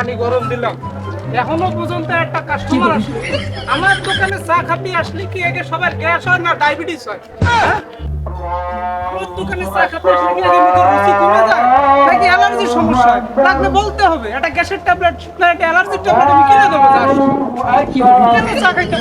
পানি গরম দিলাম। এখনও পর্যন্ত একটা কাস্টমার আসে। আমার দোকানে চা খাতে আসলে কি আগে সবার গ্যাস হয় না ডায়াবেটিস হয়? হ্যাঁ? আমার দোকানে চা খাতে কি বলতে হবে, একটা গ্যাসের না, একটা আমি কিনে দেবো চা কেন চা খাইতে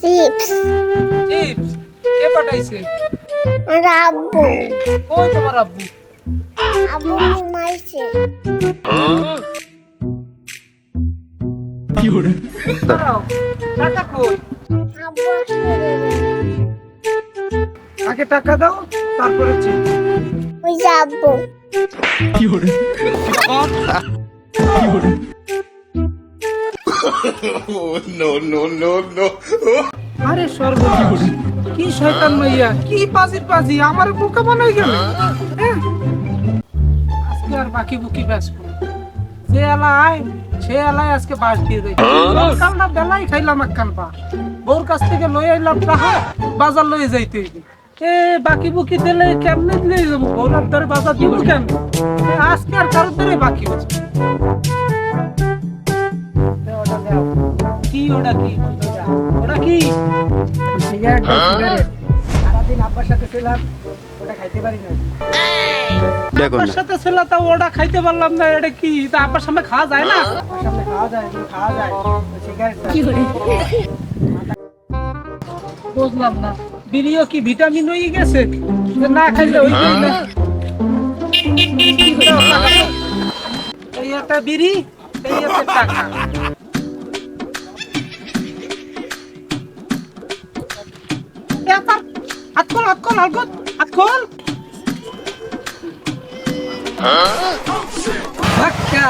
চিপস চিপস কে পাঠাইছে? রাব্বু কই তোমার আব্বু? আব্বু ঘুমাইছে দাঁড়াও। টাকা কই? আগে টাকা দাও তারপরে ওই যে আব্বু Oh, no, no, no, no. আরে সর্বনাশ। কি শয়তান মাইয়া কি পাজির পাজি আমার বোকা বানাই গেল। হ্যাঁ? আজকে আর বাকি বুকি না। যে এলায় সে এলায় আজকে বাস দিয়ে দেয়। সকাল না বেলাই খাইলাম একখান পা। বউর কাছ থেকে লই আইলাম টাকা বাজার লয়ে যাইতে এ বাকি বুকি দিলে কেমনে দিলে যাব? বউরার ধরে বাজার দিব কেন? আজকে আর কারোর ধরে বাকি হচ্ছে ওটা কি ওটা কি? ওটা কি? সিগারেট। সারাদিন আব্বার সাথে ছিলাম ওটা খাইতে পারি না আব্বার সাথে ছিলাম তা ওটা খাইতে পারলাম না এটা কি? তা আব্বার সামনে খাওয়া যায় না? সামনে খাওয়া যায় খাওয়া যায়। ওই সিগারেটটা। বুঝলাম না। বিড়িও কি ভিটামিন হয়ে গেছে? না খাইলে ওই না এই একটা বিড়ি এই একটা টাকা। ব্যাপার আতকল আতকল আলগত আতকল ধাক্কা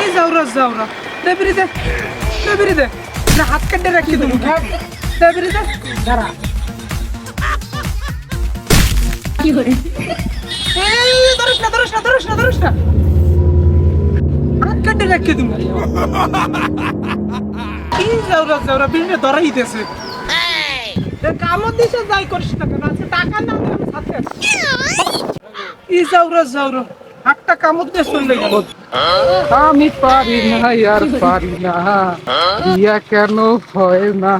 এই যাওরা যাওরা দে বিড়ি দে দে বিড়ি দে না হাত কাটে রাখি তুমি। দে বিড়ি দে দাঁড়া এই ধরিস না ধরিস না ধরিস না ধরিস না। হাত কাটে রাখি তুমি। কি যাওরা যাওরা বিড়ি ধরাই দিতেছে কামত দিছে যাই করিস না কেন। আছে টাকা না আমি সাথে ই যাওরা যাওরা হাতটা কামত দিয়ে চলে গেল। আমি পারি না আর পারি না। ইয়া কেন হয় না?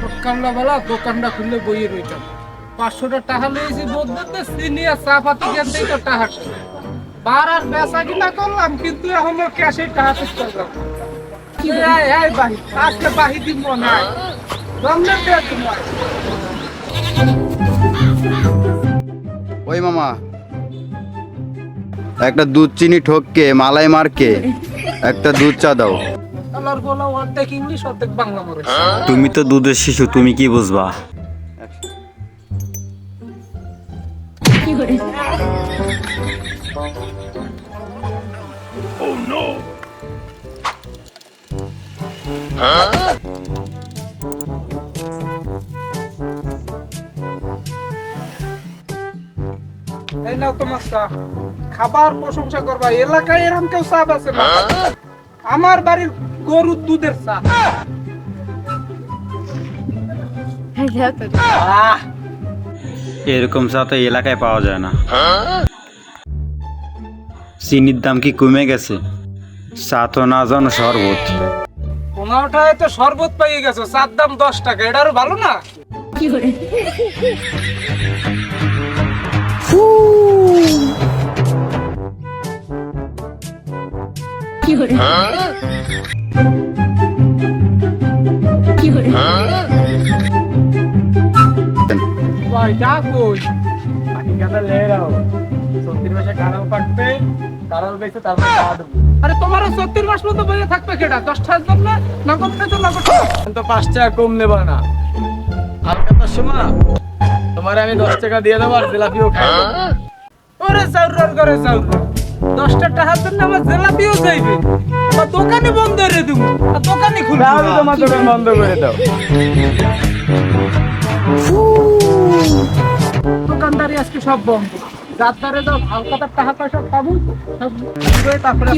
সকালবেলা দোকানটা খুললে বইয়ে রইতাম পাঁচশোটা টাকা লইছি বদলাতে চিনি আর চা পাতি কিনতেই তো টাকা। বার আর বেচা কিনা করলাম কিন্তু এখনও ক্যাশে টাকা বাহি, আজকে বাহি দিব না। ওই মামা একটা দুধ চিনি ঠককে মালাই মারকে একটা দুধ চা দাও। তুমি তো দুধের শিশু তুমি কি বুঝবা? এই নাও তোমার চা খাবার প্রশংসা করবা এলাকায় এরকম কেউ চা আছে না? আমার বাড়ির গরুর দুধের চা এরকম চা তো এলাকায় পাওয়া যায় না। চিনির দাম কি কমে গেছে? চা তো না জানো শরবত। পনেরোটায় তো শরবত পাইয়ে গেছো চার দাম দশ টাকা এটা আরও ভালো না? ভাই যা কই? আরে তোমারও মাস মতো বইয়ে থাকবে কেটা দশটা একদম না না তো নগদ তো পাঁচ টাকা কম নেবা না। হালকা তো সময় তোমার আমি দশ টাকা দিয়ে দেবো আর জিলাপিও খাই ওরে চাউরার করে চাউরা। দশটা টাকার জন্য আমার জেলাপিও চাইবে। আমার দোকানে বন্ধ করে দেবো আর দোকানে খুলবো তাহলে তোমার দোকান বন্ধ করে দাও। দোকানদারি আজকে সব বন্ধ। দ্বারে যাও হালকাতার টাকা পয়সা পাবো সব তারপরে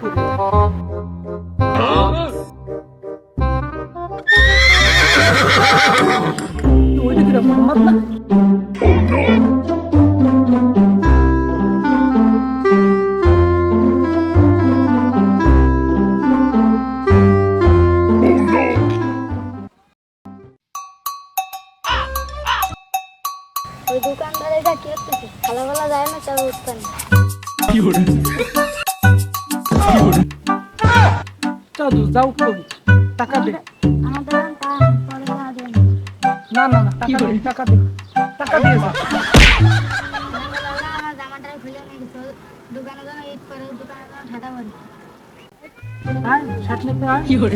খুলবো। চাদু যাও টাকা দে। না না না টাকা দে টাকা দে। টাকা দিয়ে যা। হ্যাঁ হয়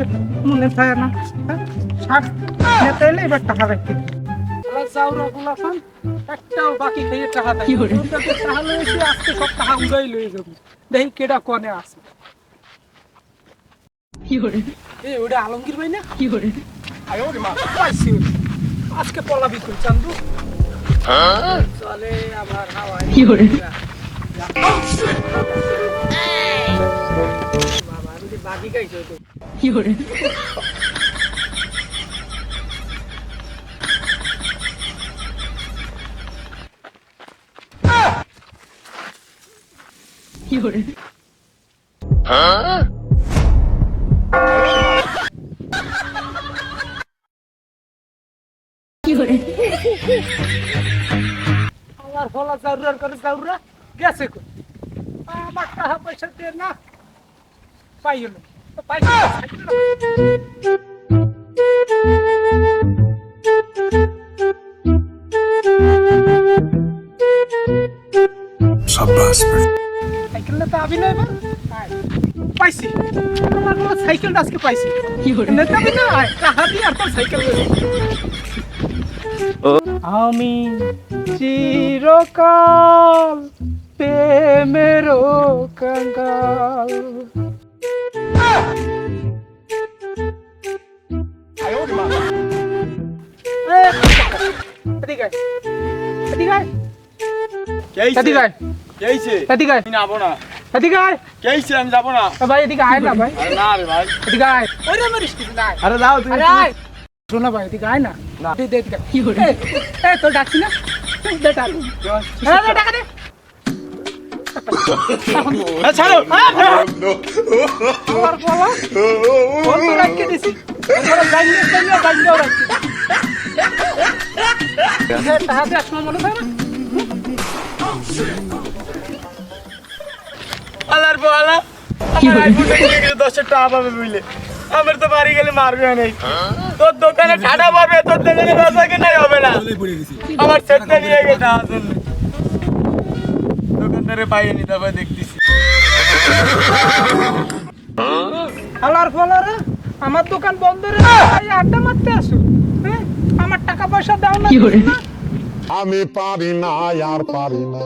দেবো। মনে থাকে না। হ্যাঁ? ষাট নিতে এলে এবার টাকা রাখতে চাউরা গুলাফান একটাও বাকি খেয়ে টাকা দেয় টাকা লয়েছি আজকে সব টাকা উড়াই লয়ে যাব। দেখি কেডা কনে আছে। কি করে এই ওটা আলমগীর ভাই না? কি করে আরে ওরে মা পাইছি আজকে পলাবি তুই চান্দু। চলে আমার হাওয়ায়। কি করে বাবা আমি বাকি গাইছো তো। কি করে কি করে আমার ফলা চাউরার করে চাউরা গেছে কো আমার টাকা পয়সা দিয়ে না পাইও না তো পাইছি না, থাকবে না। সাইকেলটা তো আবি না এবার আয়। পাইছি আমার বাবা সাইকেলটা আজকে পাইছি নেতা টাকা দিয়ে আর তোর সাইকেল আমি চিরকাল প্রেমের কাঙ্গাল এদিকে আয়। এদিকে আয়। কেইছে? এদিকে আয়। আমি যাব না। এদিকে আয়। কেইছে? আমি যাব না। ভাই এদিকে আয় না ভাই। আরে না রে ভাই। এদিকে আয়। ওই রে মারিস কিছু না। আরে যাও তুমি আরে আয়। শোনা ভাই এদিকে আয় না। দে দে এদিকে কি করে এ তোর ডাকছি না? দে টাকা হ্যাঁ দে টাকা দে। ছাড়ো। আমার বলা ফোন তো রাখিয়ে দিছি ওরা জানিয়ে জানিয়ে জানিয়েও রাখছি টাকা দেওয়ার সময় মনে থাকে না। আলার বলা। আমার আইফোনটা কিনে গেলে টাকা পাবে বুঝলে। আমার তো বাড়ি গেলে মারবে নেই তোর দোকানে ঠাডা পাবে তোর দোকানে বেচা কেনাই হবে না। আমার সেটটা নিয়ে গেছে আসলে দোকানদারে পাইনি তারপর দেখতেছি। হালার ফলারে আমার দোকান বন্ধ রে আড্ডা মারতে আসো। হ্যাঁ? আমার টাকা পয়সা দাও না। আমি পারি না আর পারি না।